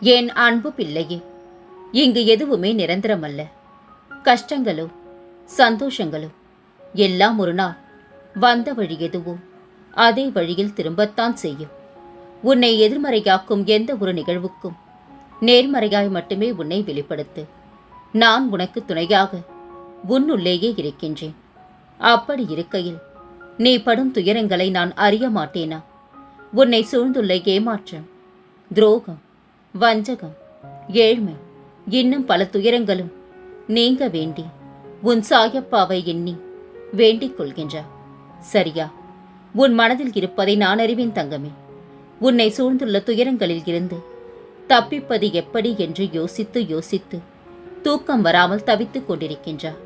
என் அன்பு பிள்ளையே இங்கு எதுவுமே நிரந்தரமல்ல. கஷ்டங்களோ சந்தோஷங்களோ எல்லாம் ஒரு நாள் வந்த வழி எதுவோ அதே வழியில் திரும்பத்தான் செய்யும். உன்னை எதிர்மறையாக்கும் எந்த ஒரு நிகழ்வுக்கும் நேர்மறையாய் மட்டுமே உன்னை வெளிப்படுத்து. நான் உனக்கு துணையாக உன்னுள்ளேயே இருக்கின்றேன். அப்படி இருக்கையில் நீ படும் துயரங்களை நான் அறிய மாட்டேனா? உன்னை சூழ்ந்துள்ள ஏமாற்றம் துரோகம் வஞ்சகம் ஏழ்மை இன்னும் பல துயரங்களும் நீங்க வேண்டி உன் சாயப்பாவை எண்ணி வேண்டிக் கொள்கின்றார். சரியா உன் மனதில் இருப்பதை நான் அறிவேன் தங்கமே. உன்னை சூழ்ந்துள்ள துயரங்களில் இருந்து தப்பிப்பது எப்படி என்று யோசித்து யோசித்து தூக்கம் வராமல் தவித்துக் கொண்டிருக்கின்றார்.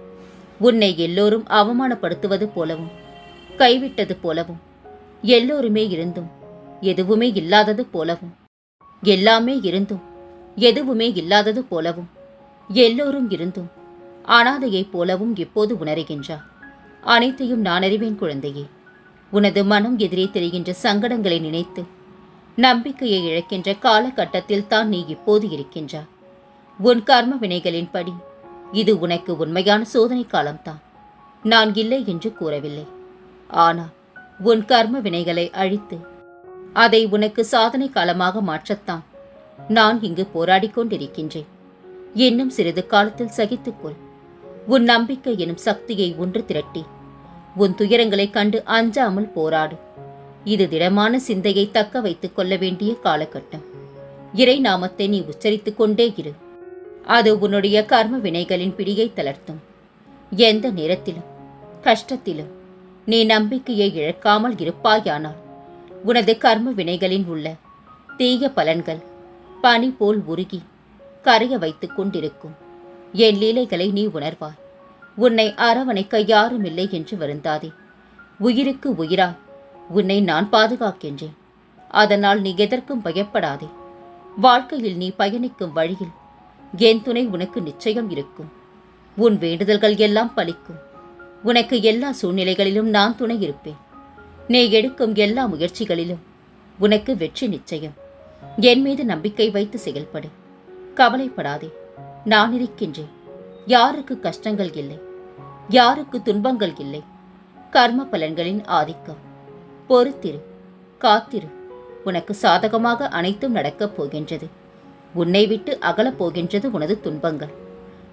உன்னை எல்லோரும் அவமானப்படுத்துவது போலவும் கைவிட்டது போலவும் எல்லோருமே இருந்தும் எதுவுமே இல்லாதது போலவும் எல்லாமே இருந்தும் எதுவுமே இல்லாதது போலவும் எல்லோரும் இருந்தும் அனாதையைப் போலவும் இப்போது உணர்கின்றார்? அனைத்தையும் நான் அறிவேன் குழந்தையே. உனது மனம் எதிரே தெரிகின்ற சங்கடங்களை நினைத்து நம்பிக்கையை இழக்கின்ற காலகட்டத்தில் தான் நீ இப்போது இருக்கின்றாய். உன் கர்ம வினைகளின்படி இது உனக்கு உண்மையான சோதனை காலம்தான். நான் இல்லை என்று கூறவில்லை. ஆனால் உன் கர்ம வினைகளை அழித்து அதை உனக்கு சாதனை காலமாக மாற்றத்தான். நான் இங்கு போராடிக் கொண்டிருக்கின்றேன். இன்னும் சிறிது காலத்தில் சகித்துக்கொள் உன் நம்பிக்கை எனும் சக்தியை ஒன்று திரட்டி உன் துயரங்களைக் கண்டு அஞ்சாமல் போராடு. இது திடமான சிந்தையை தக்க வைத்துக் கொள்ள வேண்டிய காலகட்டம். இறை நாமத்தை நீ உச்சரித்துக் கொண்டே இரு. அது உன்னுடைய கர்ம வினைகளின் பிடியை தளர்த்தும். எந்த நேரத்திலும் கஷ்டத்திலும் நீ நம்பிக்கையை இழக்காமல் இருப்பாயானால் உனது கர்ம வினைகளின் உள்ள தீய பலன்கள் பனி போல் உருகி கரைய வைத்துக் கொண்டிருக்கும். என் லீலைகளை நீ உணர்வாய். உன்னை அரவணைக்க யாரும் இல்லை என்று வருந்தாதே. உயிருக்கு உயிராய் உன்னை நான் பாதுகாக்கின்றேன். அதனால் நீ எதற்கும் பயப்படாதே. வாழ்க்கையில் நீ பயணிக்கும் வழியில் என் துணை உனக்கு நிச்சயம் இருக்கும். உன் வேண்டுதல்கள் எல்லாம் பலிக்கும். உனக்கு எல்லா சூழ்நிலைகளிலும் நான் துணை இருப்பேன். நீ எடுக்கும் எல்லா முயற்சிகளிலும் உனக்கு வெற்றி நிச்சயம். என் மீது நம்பிக்கை வைத்து செயல்படு. கவலைப்படாதே. நான் இருக்கின்றேன். யாருக்கு கஷ்டங்கள் இல்லை. யாருக்கு துன்பங்கள் இல்லை. கர்ம பலன்களின் ஆதிக்கம். பொறுத்திரு. காத்திரு. உனக்கு சாதகமாக அனைத்தும் நடக்கப் போகின்றது. உன்னை விட்டு அகலப் போகின்றது உனது துன்பங்கள்.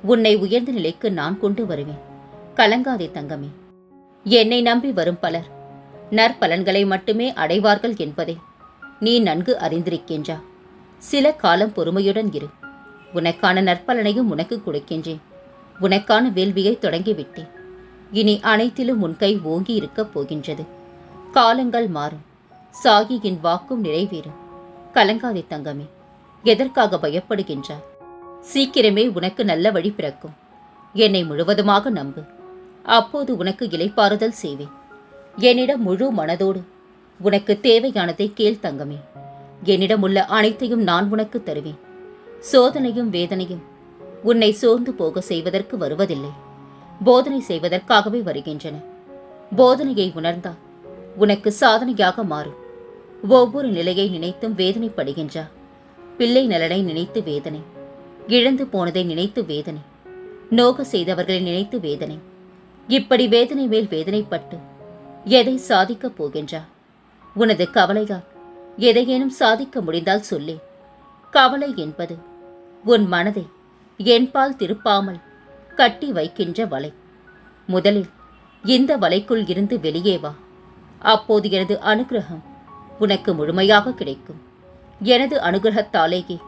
உன்னை உயர்ந்த நிலைக்கு நான் கொண்டு வருவேன். கலங்காதே தங்கமே. என்னை நம்பி வரும் பலர் நற்பலன்களை மட்டுமே அடைவார்கள் என்பதை. நீ நன்கு அறிந்திருக்கின்றா. சில காலம் பொறுமையுடன் இரு. உனக்கான நற்பலனையும் உனக்கு கொடுக்கின்றேன். உனக்கான வேள்வியை தொடங்கிவிட்டேன். இனி அனைத்திலும் உன் கை ஓங்கி இருக்கப் போகின்றது. காலங்கள் மாறும். சாகியின் வாக்கும் நிறைவேறும். கலங்காதே தங்கமே. எதற்காக பயப்படுகின்றாய் சீக்கிரமே உனக்கு நல்ல வழி பிறக்கும். என்னை முழுவதுமாக நம்பு. அப்போது உனக்கு இலைப்பாறுதல் செய்வேன். என்னிடம் முழு மனதோடு. உனக்கு தேவையானதை கேள் தங்கமே. என்னிடம் உள்ள அனைத்தையும் நான் உனக்கு தருவேன். சோதனையும் வேதனையும் உன்னை சோர்ந்து போக செய்வதற்கு வருவதில்லை. போதனை செய்வதற்காகவே வருகின்றன. போதனையை உணர்ந்தால் உனக்கு சாதனையாக மாறும். ஒவ்வொரு நிலையை நினைத்தும் வேதனைப்படுகின்றா. பிள்ளை நலனை நினைத்து வேதனை. இழந்து போனதை நினைத்து வேதனை. நோக செய்தவர்களை நினைத்து வேதனை. இப்படி வேதனை மேல் வேதனைப்பட்டு எதை சாதிக்கப் போகின்றா உனது கவலையால் எதையேனும் சாதிக்க முடிந்தால் சொல்லே. கவலை என்பது உன் மனதை என்பால் திருப்பாமல் கட்டி வைக்கின்ற வலை. முதலில் இந்த வலைக்குள் இருந்து வெளியே வா. அப்போது எனது அனுகிரகம் உனக்கு முழுமையாக கிடைக்கும். எனது அனுகிரகத்தாலேயே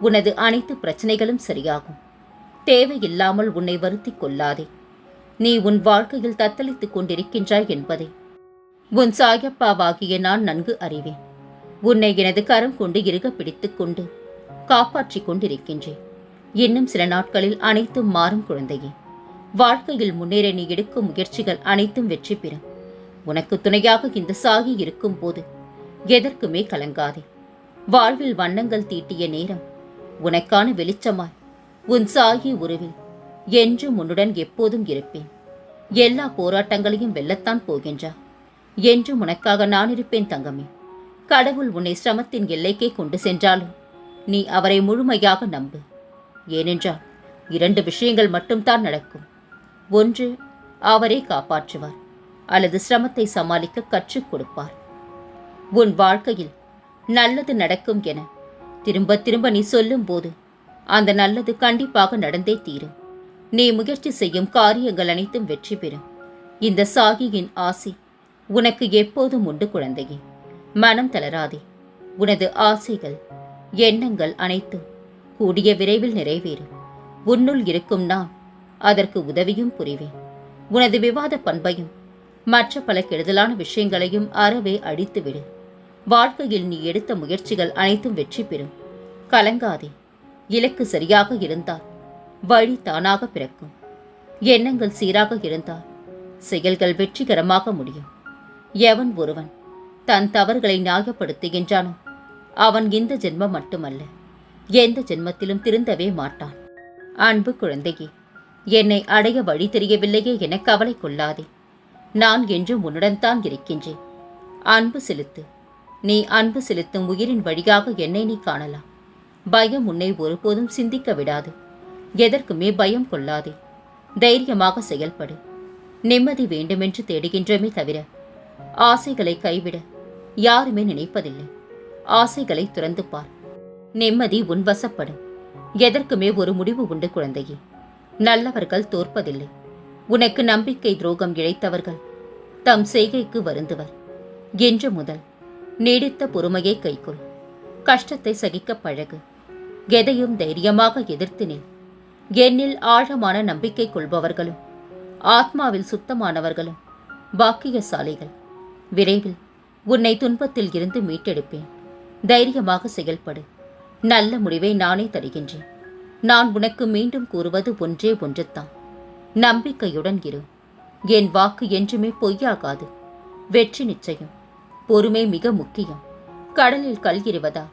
உனது அனைத்து பிரச்சனைகளும் சரியாகும். தேவையில்லாமல் உன்னை வருத்திக் கொள்ளாதே. நீ உன் வாழ்க்கையில் தத்தளித்துக் கொண்டிருக்கின்றாய் என்பதை. உன் சாயப்பாவாகிய நான் நன்கு அறிவேன். உன்னை எனது கரம் கொண்டு இருக பிடித்துக் கொண்டு காப்பாற்றிக் கொண்டிருக்கின்றேன். இன்னும் சில நாட்களில் அனைத்தும் மாறும் குழந்தையே. வாழ்க்கையில் முன்னேற நீ எடுக்கும் முயற்சிகள் அனைத்தும் வெற்றி பெறும். உனக்கு துணையாக இந்த சாகி இருக்கும் போது எதற்குமே கலங்காதே. வாழ்வில் வண்ணங்கள் தீட்டிய நேரம் உனக்கான வெளிச்சமாய் உன் சாகி உருவில் என்றும் உன்னுடன் எப்போதும் இருப்பேன். எல்லா போராட்டங்களையும் வெல்லத்தான் போகின்றா. என்றும் உனக்காக நான் இருப்பேன் தங்கமே. கடவுள் உன்னை சிரமத்தின் எல்லைக்கே கொண்டு சென்றாலும் நீ அவரை முழுமையாக நம்பு. ஏனென்றால் இரண்டு விஷயங்கள் மட்டும்தான் நடக்கும். ஒன்று அவரே காப்பாற்றுவார் அல்லது சிரமத்தை சமாளிக்க கற்றுக் கொடுப்பார். உன் வாழ்க்கையில் நல்லது நடக்கும் என திரும்ப திரும்ப நீ சொல்லும்போது அந்த நல்லது கண்டிப்பாக நடந்தே தீரும். நீ முயற்சி செய்யும் காரியங்கள் அனைத்தும் வெற்றி பெறும். இந்த சாகியின் ஆசை உனக்கு எப்போதும் உண்டு குழந்தையே. மனம் தளராதே. உனது ஆசைகள் எண்ணங்கள் அனைத்தும் கூடிய விரைவில் நிறைவேறும். உன்னுள் இருக்கும் நான் அதற்கு உதவியும் புரிவேன். உனது விவாத பண்பையும் மற்ற பல கெடுதலான விஷயங்களையும் அறவே அழித்துவிடு. வாழ்க்கையில் நீ எடுத்த முயற்சிகள் அனைத்தும் வெற்றி பெறும். கலங்காதே. இலக்கு சரியாக இருந்தால் வழி தானாக பிறக்கும். எண்ணங்கள் சீராக இருந்தால் செயல்கள் வெற்றிகரமாக முடியும். எவன் ஒருவன் தன் தவறுகளை நியாயப்படுத்துகின்றானோ அவன் இந்த ஜென்மம் மட்டுமல்ல எந்த ஜென்மத்திலும் திருந்தவே மாட்டான். அன்பு குழந்தையே என்னை அடைய வழி தெரியவில்லையே என கவலை கொள்ளாதே. நான் என்றும் உன்னுடன் தான் இருக்கின்றேன். அன்பு செலுத்து. நீ அன்பு செலுத்தும் உயிரின் வழியாக என்னை நீ காணலாம். பயம் உன்னை ஒருபோதும் சிந்திக்க விடாது. எதற்குமே பயம் கொள்ளாதே. தைரியமாக செயல்படு. நிம்மதி வேண்டுமென்று தேடுகின்றமே தவிர ஆசைகளை கைவிட யாருமே நினைப்பதில்லை. ஆசைகளை துறந்து பார். நிம்மதி உன்வசப்படும் எதற்குமே ஒரு முடிவு உண்டு குழந்தையே. நல்லவர்கள் தோற்பதில்லை. உனக்கு நம்பிக்கை துரோகம் இழைத்தவர்கள் தம் செய்கைக்கு வருந்துவர். என்று முதல் நீடித்த பொறுமையை கைக்கொள். கஷ்டத்தை சகிக்க பழகு. எதையும் தைரியமாக எதிர்த்து நில். என்னில் ஆழமான நம்பிக்கை கொள்பவர்களும் ஆத்மாவில் சுத்தமானவர்களும் பாக்கியசாலிகள். விரைவில் உன்னை துன்பத்தில் இருந்து மீட்டெடுப்பேன். தைரியமாக செயல்படு. நல்ல முடிவை நானே தருகின்றேன். நான் உனக்கு மீண்டும் கூறுவது ஒன்றே ஒன்றுத்தான் நம்பிக்கையுடன் இரு. என் வாக்கு என்றுமே பொய்யாகாது. வெற்றி நிச்சயம். பொறுமை மிக முக்கியம். கடலில் கல் இருவதா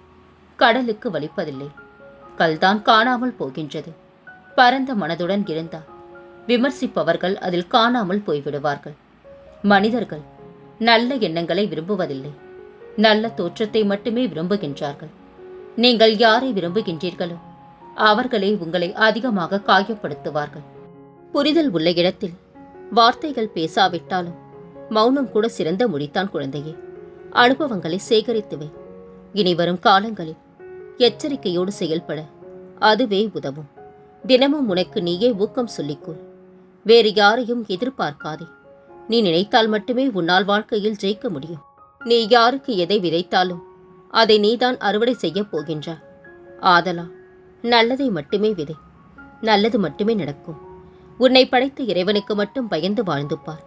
கடலுக்கு வலிப்பதில்லை. கல்தான் காணாமல் போகின்றது. பரந்த மனதுடன் இருந்தால் விமர்சிப்பவர்கள் அதில் காணாமல் போய்விடுவார்கள். மனிதர்கள் நல்ல எண்ணங்களை விரும்புவதில்லை. நல்ல தோற்றத்தை மட்டுமே விரும்புகின்றார்கள். நீங்கள் யாரை விரும்புகின்றீர்களோ அவர்களே உங்களை அதிகமாக காயப்படுத்துவார்கள். புரிதல் உள்ள இடத்தில் வார்த்தைகள் பேசாவிட்டாலும் மௌனம் கூட சிறந்த முடித்தான் குழந்தையே. அனுபவங்களை சேகரித்துவை இனி வரும் காலங்களில் எச்சரிக்கையோடு செயல்பட அதுவே உதவும். தினமும் உனக்கு நீயே ஊக்கம் சொல்லிக்கொள். வேறு யாரையும் எதிர்பார்க்காதே. நீ நினைத்தால் மட்டுமே உன்னால் வாழ்க்கையில் ஜெயிக்க முடியும். நீ யாருக்கு எதை விதைத்தாலும் அதை நீதான் அறுவடை செய்யப் போகின்றாய். ஆதலா நல்லதை மட்டுமே விதை. நல்லது மட்டுமே நடக்கும். உன்னை படைத்த இறைவனுக்கு மட்டும் பயந்து வாழ்ந்து பார்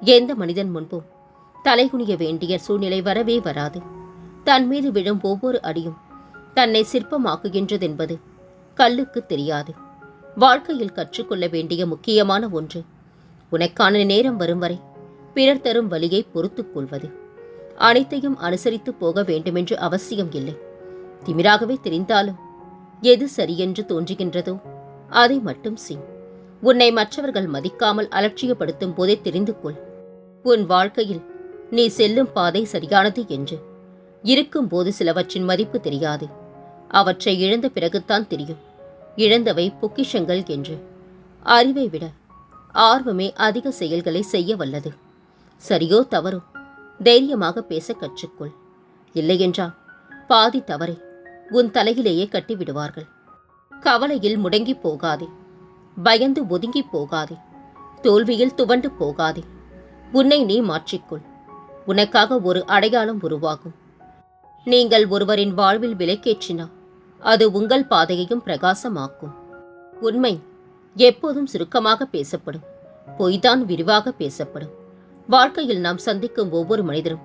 எந்த மனிதன் முன்பும் தலைகுனிய வேண்டிய சூழ்நிலை வரவே வராது. தன் மீது விழும் ஒவ்வொரு அடியும் தன்னை சிற்பமாக்குகின்றதென்பது கல்லுக்கு தெரியாது. வாழ்க்கையில் கற்றுக்கொள்ள வேண்டிய முக்கியமான ஒன்று உனக்கான நேரம் வரும் வரை பிறர் தரும் வழியை பொறுத்துக் கொள்வது. அனைத்தையும் அனுசரித்து போக வேண்டுமென்று அவசியம் இல்லை. திமிராகவே தெரிந்தாலும் எது சரியென்று தோன்றுகின்றதோ அதை மட்டும் செய். உன்னை மற்றவர்கள் மதிக்காமல் அலட்சியப்படுத்தும் போதே தெரிந்து கொள். உன் வாழ்க்கையில் நீ செல்லும் பாதை சரியானது என்று. இருக்கும்போது சிலவற்றின் மதிப்பு தெரியாது. அவற்றை இழந்த பிறகுத்தான் தெரியும். இழந்தவை பொக்கிஷங்கள் என்று. அறிவை விட ஆர்வமே அதிக செயல்களை செய்ய வல்லது. சரியோ தவறோ? தைரியமாக பேச கற்றுக்கொள். இல்லையென்றால் பாதி தவறை. உன் தலையிலேயே கட்டிவிடுவார்கள். கவலையில் முடங்கி போகாதே. பயந்து ஒதுங்கி போகாதே. தோல்வியில் துவண்டு போகாதே. உன்னை நீ மாற்றிக்கொள். உனக்காக ஒரு அடையாளம் உருவாகும். நீங்கள் ஒருவரின் வாழ்வில் விலைக்கேற்றினா அது உங்கள் பாதையையும் பிரகாசமாக்கும். உண்மை எப்போதும் சுருக்கமாக பேசப்படும் பொய்தான் விரிவாக பேசப்படும். வாழ்க்கையில் நாம் சந்திக்கும் ஒவ்வொரு மனிதரும்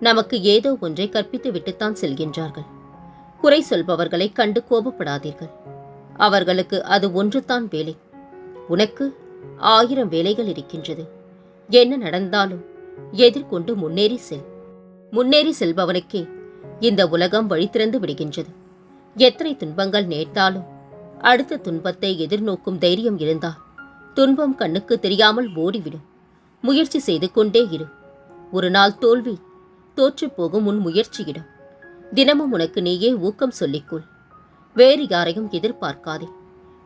நமக்கு ஏதோ ஒன்றை கற்பித்து விட்டுத்தான் செல்கின்றார்கள். குறை சொல்பவர்களை கண்டு கோபப்படாதீர்கள். அவர்களுக்கு அது ஒன்றுதான் வேலை. உனக்கு ஆயிரம் வேலைகள் இருக்கின்றது. என்ன நடந்தாலும் எதிர்கொண்டு முன்னேறி செல். முன்னேறி செல்பவனுக்கே இந்த உலகம் வழி திறந்து விடுகின்றது. எத்தனை துன்பங்கள் நேர்த்தாலும் அடுத்த துன்பத்தை எதிர்நோக்கும் தைரியம் இருந்தால் துன்பம் கண்ணுக்கு தெரியாமல் ஓடிவிடும். முயற்சி செய்து கொண்டே இரு. ஒரு நாள் தோல்வி தோற்றுப் போகும் உன் முயற்சியிடம். தினமும் உனக்கு நீயே ஊக்கம் சொல்லிக்கொள். வேறு யாரையும் எதிர்பார்க்காதே.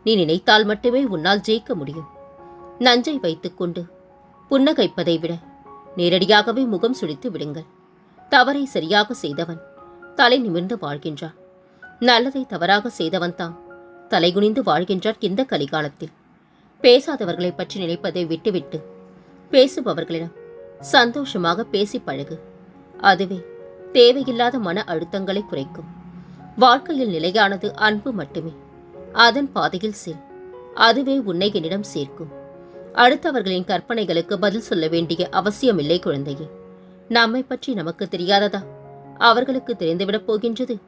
நீ நினைத்தால் மட்டுமே உன்னால் ஜெயிக்க முடியும். நஞ்சை வைத்துக்கொண்டு புன்னகைப்பதை விட நேரடியாகவே முகம் சுழித்து விடுங்கள். தவறை சரியாக செய்தவன் தலை நிமிர்ந்து வாழ்கின்றான். நல்லதை தவறாக செய்தவன் தான் தலைகுனிந்து வாழ்கின்றான் இந்த கலிகாலத்தில். பேசாதவர்களைப் பற்றி நினைப்பதை விட்டுவிட்டு பேசுபவர்களிடம் சந்தோஷமாக பேசி பழகு. அதுவே தேவையில்லாத மன அழுத்தங்களை குறைக்கும். வாழ்க்கையில் நிலையானது அன்பு மட்டுமே. அதன் பாதையில் செல். அதுவே உன்னை என்னிடம் சேர்க்கும். அடுத்தவர்களின் கற்பனைகளுக்கு பதில் சொல்ல வேண்டிய அவசியமில்லை குழந்தையே. நம்மை பற்றி நமக்கு தெரியாததா? அவர்களுக்கு தெரிந்துவிடப் போகின்றது.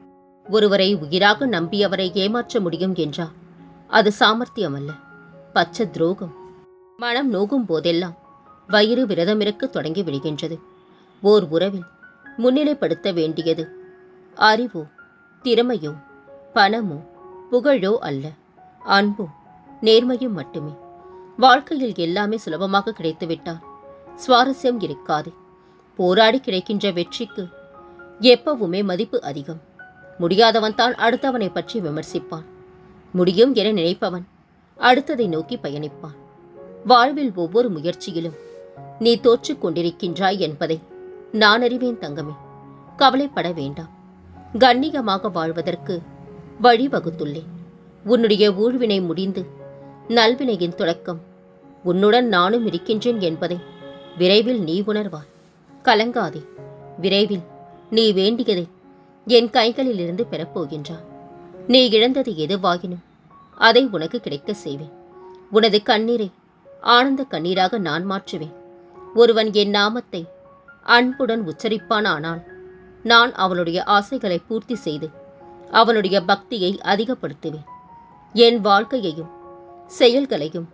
ஒருவரை உயிராக நம்பியவரை ஏமாற்ற முடியும் என்றா? அது சாமர்த்தியம் அல்ல பச்ச துரோகம். மனம் நோகும் போதெல்லாம் வயிறு விரதமிருக்க தொடங்கி விடுகின்றது. ஓர் உறவில் முன்னிலைப்படுத்த வேண்டியது அறிவோ திறமையோ பணமோ புகழோ அல்ல. அன்போ நேர்மையும் மட்டுமே. வாழ்க்கையில் எல்லாமே சுலபமாக கிடைத்துவிட்டால் சுவாரஸ்யம் இருக்காது. போராடி கிடைக்கின்ற வெற்றிக்கு எப்பவுமே மதிப்பு அதிகம். முடியாதவன் தான் அடுத்தவனை பற்றி விமர்சிப்பான். முடியும் என நினைப்பவன் அடுத்ததை நோக்கி பயணிப்பான். வாழ்வில் ஒவ்வொரு முயற்சியிலும் நீ தோற்றுக் கொண்டிருக்கின்றாய் என்பதை நான் அறிவேன் தங்கமே. கவலைப்பட வேண்டாம். கண்ணியமாக வாழ்வதற்கு வழிவகுத்துள்ளேன். உன்னுடைய ஊழ்வினை முடிந்து நல்வினையின் தொடக்கம் உன்னுடன் நானும் இருக்கின்றேன் என்பதை விரைவில் நீ உணர்வாய். கலங்காதே. விரைவில் நீ வேண்டியதை என் கைகளிலிருந்து பெறப்போகின்றாய். நீ இழந்தது எதுவாகினும் அதை உனக்கு கிடைக்க செய்வேன். உனது கண்ணீரை ஆனந்த கண்ணீராக நான் மாற்றுவேன். ஒருவன் என் நாமத்தை அன்புடன் உச்சரிப்பானானால் நான் அவனுடைய ஆசைகளை பூர்த்தி செய்து அவனுடைய பக்தியை அதிகப்படுத்துவேன். என் வாழ்க்கையையும் செயல்களையும்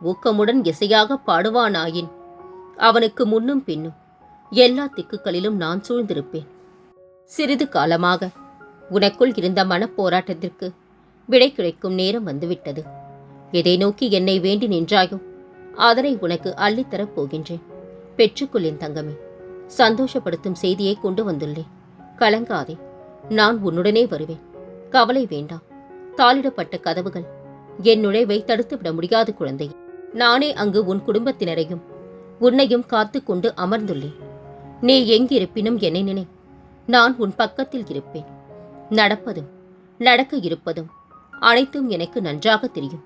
ஊக்கமுடன் இசையாக பாடுவானாயின் அவனுக்கு முன்னும் பின்னும் எல்லா திக்குகளிலும் நான் சூழ்ந்திருப்பேன். சிறிது காலமாக. உனக்குள் இருந்த மனப்போராட்டத்திற்கு விடை கிடைக்கும் நேரம் வந்துவிட்டது. எதை நோக்கி என்னை வேண்டி நின்றாயோ அதனை உனக்கு அள்ளித்தரப் போகின்றேன். பெற்றுக்கொள்ளேன் தங்கமே சந்தோஷப்படுத்தும் செய்தியை கொண்டு வந்துள்ளேன் கலங்காதே நான் உன்னுடனே வருவேன். கவலை வேண்டாம் தாளிடப்பட்ட கதவுகள் என் நுழைவை தடுத்துவிட முடியாது குழந்தை. நானே அங்கு உன் குடும்பத்தினரையும் உன்னையும் காத்து கொண்டு அமர்ந்துள்ளேன். நீ எங்கிருப்பினும் என்னை நினை நான் உன் பக்கத்தில் இருப்பேன். நடப்பதும் நடக்க இருப்பதும் அனைத்தும் எனக்கு நன்றாக தெரியும்.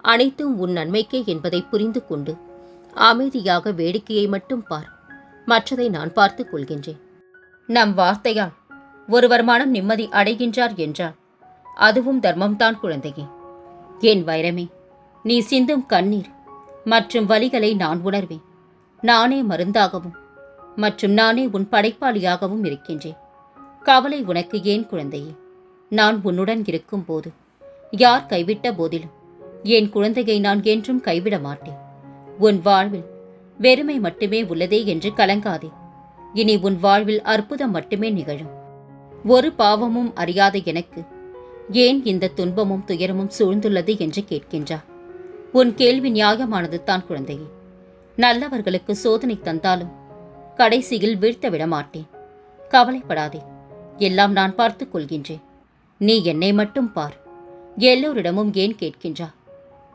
அனைத்தும் உன் நன்மைக்கே என்பதை புரிந்து கொண்டு அமைதியாக வேடிக்கையை மட்டும் பார். மற்றதை நான் பார்த்துக் கொள்கின்றேன். நம் வார்த்தையால் ஒருவர் மனம் நிம்மதி அடைகின்றார் என்றால் அதுவும் தர்மம்தான் குழந்தையே. என் வைரமே நீ சிந்தும் கண்ணீர் மற்றும் வலிகளை நான் உணர்வேன். நானே மருந்தாகவும் மற்றும் நானே உன் படைப்பாளியாகவும் இருக்கின்றேன். கவலை உனக்கு ஏன் குழந்தையே? நான் உன்னுடன் இருக்கும் போது யார் கைவிட்ட போதிலும் என் குழந்தையை நான் என்றும் கைவிட மாட்டேன். உன் வாழ்வில் வெறுமை மட்டுமே உள்ளதே என்று கலங்காதே. இனி உன் வாழ்வில் அற்புதம் மட்டுமே நிகழும். ஒரு பாவமும் அறியாத எனக்கு ஏன் இந்த துன்பமும் துயரமும் சூழ்ந்துள்ளது என்று கேட்கின்றார். உன் கேள்வி நியாயமானது தான் குழந்தையே. நல்லவர்களுக்கு சோதனை தந்தாலும் கடைசியில் வீழ்த்த விடமாட்டேன் கவலைப்படாதே. எல்லாம் நான் பார்த்துக் கொள்கின்றேன். நீ என்னை மட்டும் பார். எல்லோரிடமும் ஏன் கேட்கின்றா?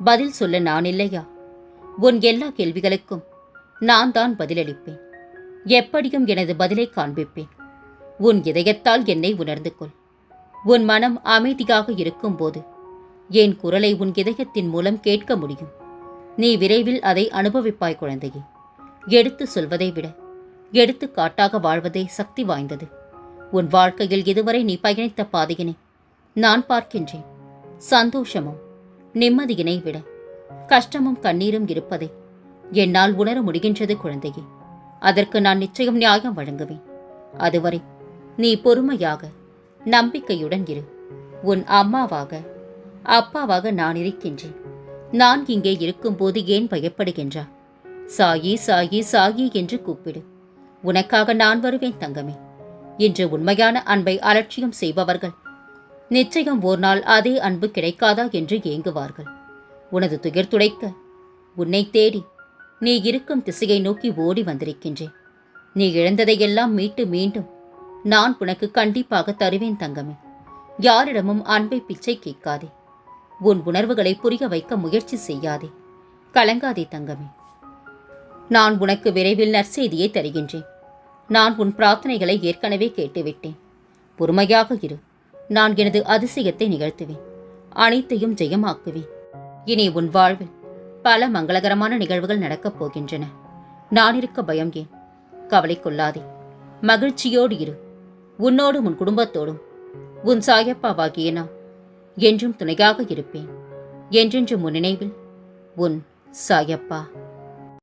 பதில் சொல்ல நான் இல்லையா? உன் எல்லா கேள்விகளுக்கும் நான் தான் பதிலளிப்பேன். எப்படியும் எனது பதிலை காண்பிப்பேன். உன் இதயத்தால் என்னை உணர்ந்து கொள். உன் மனம் அமைதியாக இருக்கும்போது என் குரலை உன் இதயத்தின் மூலம் கேட்க முடியும். நீ விரைவில் அதை அனுபவிப்பாய் குழந்தையே. எடுத்து சொல்வதை விட எடுத்துக்காட்டாக வாழ்வதே சக்தி வாய்ந்தது. உன் வாழ்க்கையில் இதுவரை நீ பயணித்த பாதையினை நான் பார்க்கின்றேன். சந்தோஷமும் நிம்மதியினை விட கஷ்டமும் கண்ணீரும் இருப்பதை என்னால் உணர முடிகின்றது குழந்தையே. அதற்கு நான் நிச்சயம் நியாயம் வழங்குவேன். அதுவரை நீ பொறுமையாக நம்பிக்கையுடன் இரு. உன் அம்மாவாக அப்பாவாக நான் இருக்கின்றேன். நான் இங்கே இருக்கும்போது ஏன் பயப்படுகின்றா? சாயி சாயி சாயி என்று கூப்பிடு. உனக்காக நான் வருவேன் தங்கமே. இன்று உண்மையான அன்பை அலட்சியம் செய்பவர்கள் நிச்சயம் ஓர் நாள் அதே அன்பு கிடைக்காதா என்று ஏங்குவார்கள். உனது துயர் துடைக்க உன்னை தேடி நீ இருக்கும் திசையை நோக்கி ஓடி வந்திருக்கின்றேன். நீ இழந்ததையெல்லாம் மீட்டு மீண்டும் நான் உனக்கு கண்டிப்பாக தருவேன் தங்கமே. யாரிடமும் அன்பை பிச்சை கேட்காதே. உன் உணர்வுகளை புரிய வைக்க முயற்சி செய்யாதே. கலங்காதே தங்கமே. நான் உனக்கு விரைவில் நற்செய்தியை தருகின்றேன். நான் உன் பிரார்த்தனைகளை ஏற்கனவே கேட்டுவிட்டேன். பொறுமையாக இரு. நான் எனது அதிசயத்தை நிகழ்த்துவேன். அனைத்தையும் ஜெயமாக்குவேன். இனி உன் வாழ்வில் பல மங்களகரமான நிகழ்வுகள் நடக்கப் போகின்றன. நான் இருக்க பயம் ஏன்? கவலை கொள்ளாதே. மகிழ்ச்சியோடு இரு. உன்னோடும் உன் குடும்பத்தோடும். உன் சாயப்பாவாகிய நான் என்றும் துணையாக இருப்பேன். என்றென்றும் உன் நினைவில் உன் சாயப்பா.